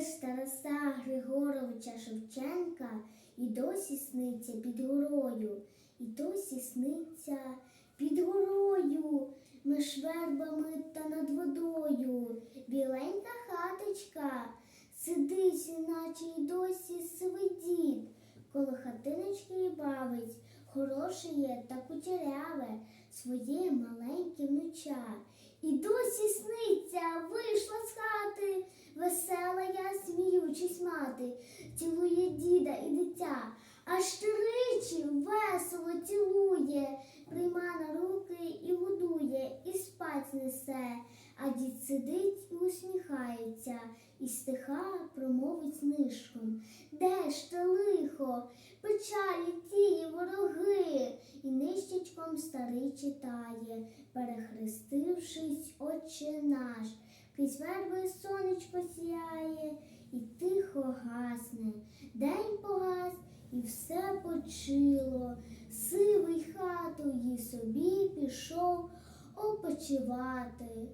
Вірш Тараса Григоровича Шевченка і досі сниться під горою, і досі сниться під горою, між вербами та над водою. Біленька хаточка, сидить, наче й досі сивий дід, коло хатиночки і бавить, хороше та кучеряве, своє маленьке внуча. І досі сниться, мати, цілує діда і дитя, аж тричі весело цілує, прийма на руки і годує, і спать несе, а дід сидить і усміхається, і стиха промовить нишком. Де ж те лихо, печалі тії вороги, і нищечком старий читає, перехрестившись, отче наш, крізь верби сонечко тихо гасне, день погас, і все почило, сивий хатою собі пішов опочивати.